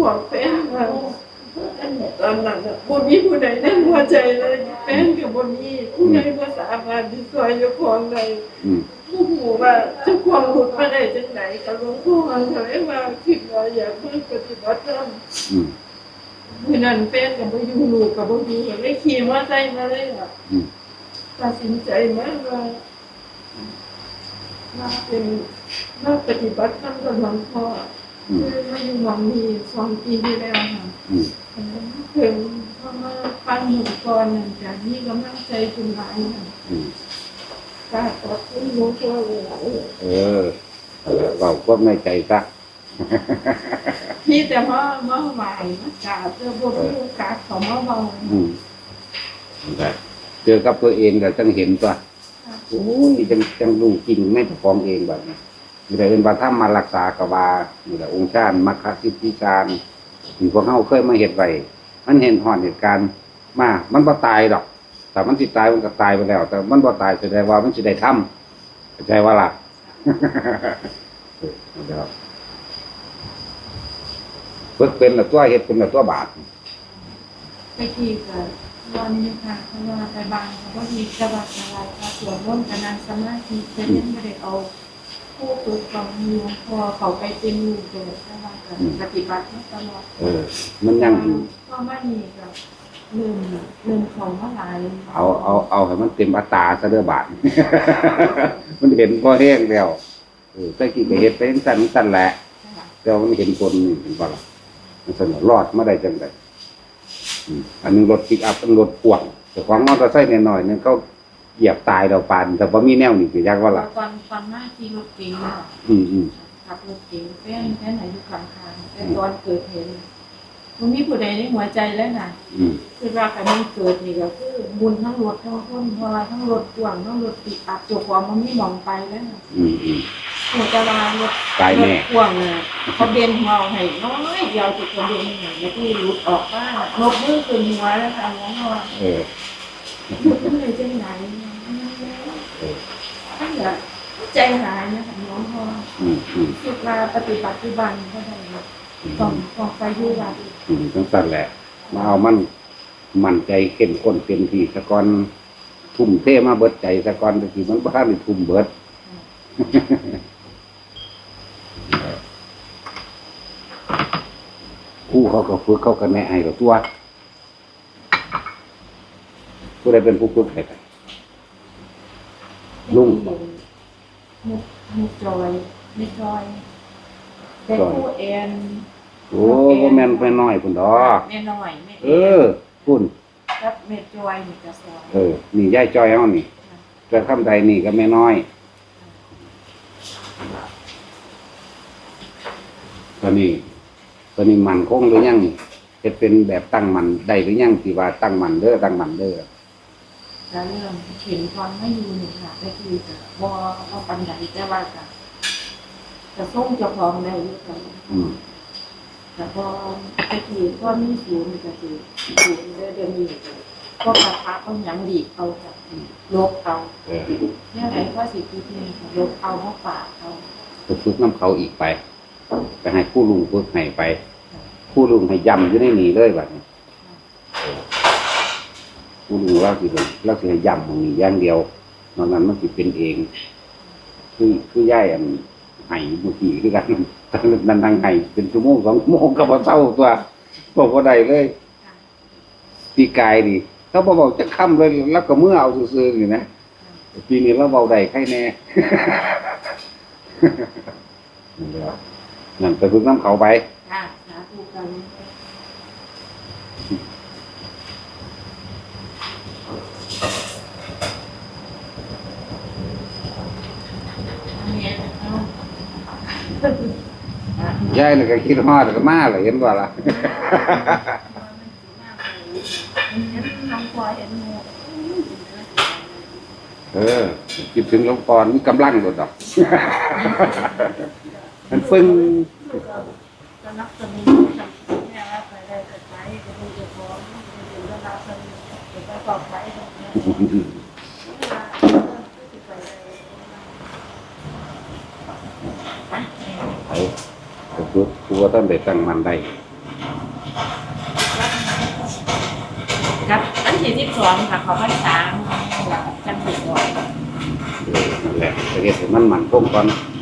บอกแฟนว่าตอนนั้นน่ะบ่มีผู้ใดในหัวใจเลยแฟนก็บ่มีผู้ใดบ่สามารถที่ช่วยเจ้าของได้อืมผู้หูว่าเจ้าของหลุดมาได้จังไหนก็หลวงพ่อก็เลยว่าคิดว่าอยากมาปฏิบัติธรรม อืมมื่อนั้นแฟนก็บ่อยู่ลูกก็บ่อยู่ก็เลยขี่มอเตอร์ไซค์มาเลยอะอืมตัดสินใจมาว่ามาเป็นมาปฏิบัติธรรมกับหลวงพ่ออื มคือมาอยู่หวังมีสองปีที่แล้วค่ะอืมถึงพอมาฟังหมู่ก่อนนั่นจากนี้กำลังใจจุนหลายค่ะอืมกล้าขอบคุณหลวงพ่อเลยล่ะเออเราควบในใจซะมีแต่มามาไหวมากราบเพื่อบ่มีโอกาสเขามาเบาอืมได้เจอกับตัวเองก็จังเห็นตัวโอ้ยจังจังรู้จริงไม่ประคองเองแบบนี้ มีแต่เป็นว่าถ้ามารักษากบามีแต่องค์ชาติมัคคสิทธิจารมีพวกเฮาเคยมาเห็นไว้มันเห็นหอนเหตุการณ์มา มันบ่ตายดอกแต่มันสิตายมันก็ตายไปแล้ว แต่มันบ่ตายแสดงว่ามันสิได้ทำเข้าใจว่าล่ะเพิ่เป็นละตัวเฮ็ดเป็นละตัวบาทไปทีก็วันนี้ค่ะเพราะว่าไปบางเขาก็มีกระบะอะไรค่ะสวดมนต์กับนางสมาธิแต่ยังไม่ได้เอา ผู้ฝึกของหลวงพ่อเขาไปเป็นลูกเลยแต่ว่าก็ปฏิบัติมาตลอดเออ มันยังพ่อมานี่ก็เริ่มเริ่มของมาหลายเอาเอาเอาให้มันเต็มอัตราซะเด้อบาท มันเห็นพอแห้งแล้วเออแต่กี้ก็เฮ็ดไปจังซั่นจังซั่นแหละค่ะแต่ว่ามันเห็นคนนี่เห็นบ่ล่ะมันสนุกรอดมาได้จังไดอืมอันหนึงรถปิกอัพอันรถพ่วงแต่ของมอเตอร์ไซค์น้อยๆนึงเขา เหยียบตายเราปานแต่บ่มีแนวนี่คือยักว่าล่ะตอนตอนมาขี่รถเก๋งอะอืมอืมขับรถเก๋งแฟนแฟนไหนอยู่ข้างทางแต่ตอนเกิดเหตุมันมีผู้ใดในหัวใจแล้วน่ะอืมคือว่าการมันเกิดนี่ก็คือบุญทั้งรถทั้งคนเพราะว่าทั้งรถพ่วงทั้งรถติดอับจบความมันไม่มองไปแล้วน่ะอืมอืมหัวจะว่ารถตายแน่รถพ่วงน่ะเขาเบนหัวเอาให้น้อยเดียวจุดเขาเบนหัวแล้วที่รุดออกบ้านลบมือขึ้นหัวแล้วค่ะน้องว่าเออหยุดเลยจังไหนเออท่านจะ ใจหายนะคะน้องพ่ออืมอืมคิดว่าปฏิบัติบันก็ได้ต้องต้องไปอยู่วัดอืมจังซั่นแหละมาเอามันมั่นใจเข้มข้นเต็มที่ซะก่อนทุ่มเทมาเบิดใจซะก่อนบางทีมันบ่ทันได้ทุ่มเบิดครู่เขาก็ฝึกเขาก็แนะให้กับตัวผู้ใดเป็นผู้ฝึกให้ไป ลุงมุกมุกจอยมุกจอยแต่ผู้แอนโอ้บ่แม่นไปน้อยพุ่นดอกแม่น้อยแม่เออพุ่นกับแม่จอยนี่ก็สอนเออนี่ยายจอยเฮานี่แต่คำใดนี่ก็แม่น้อยตอนนี้ตอนนี้มันคงหรือยังนี่เฮ็ดเป็นแบบตั้งมันได้หรือยังที่ว่าตั้งมันเด้อตั้งมันเด้อ จะเริ่มเห็นความไม่อยู่นี่ค่ะก็คือจะบ่บ่ปันใดแต่ว่าก็จะส่งเจ้าของได้อยู่กันอืมแต่พอตะกี้ก็มีศูนย์ก็คือศูนย์เดี๋ยวเดี๋ยวนี้ก็กระทะเอาหยังดีเอาค่ะลบเอาเออเนี่ยไหนก็สิคิดนี่ค่ะลบเอามาฝากเอาไปฝึกน้ำเขาอีกไป ไปให้ผู้ลุงฝึกให้ไปผู้ลุงให้ยำอยู่ในนี้เลยแบบนี้ ผู้ลุงเราสิเป็นเราสิให้ย้ำตรงนี้อย่างเดียวนอกนั้นมันสิเป็นเอง คือคือย่ายอันไห้เมื่อกี้คือกันนั่นทางไห้เป็นชั่วโมงสองชั่วโมงก็บ่เศร้าตัวบอกว่าได้เลยปีกายนี่เขาบบอกจะค่ำเลยแล้วก็เมื่อเอาซื่อๆอยู่นะปีนี้เราเบาได้ใครแน่นั่นแหละนั่นไปฝึกน้ำเขาไป ค่ะสาธุกันอันนี้เอาอะ ยายน่ก็คิดฮอดก็มาเลยเห็นบ่ล่ะเห็นหมูเออคิดถึงหลวงปอนมีกำลังโดดดอก มันฟึ่ง ก็นับสนุนทำเนี่ยว่าไปได้ก็ไปก็ดูจะพร้อมจะดูก็นับสนุนจะไปต่อไปตรงนี้ไปไปฝึกผู้ว่าท่านได้ตั้งมันได้ครับอันที่ที่สองค่ะ เขาพรรษาจังหวัดก่อนเออนั่นแหละไปเฮ็ดให้มันมันคงก่อนค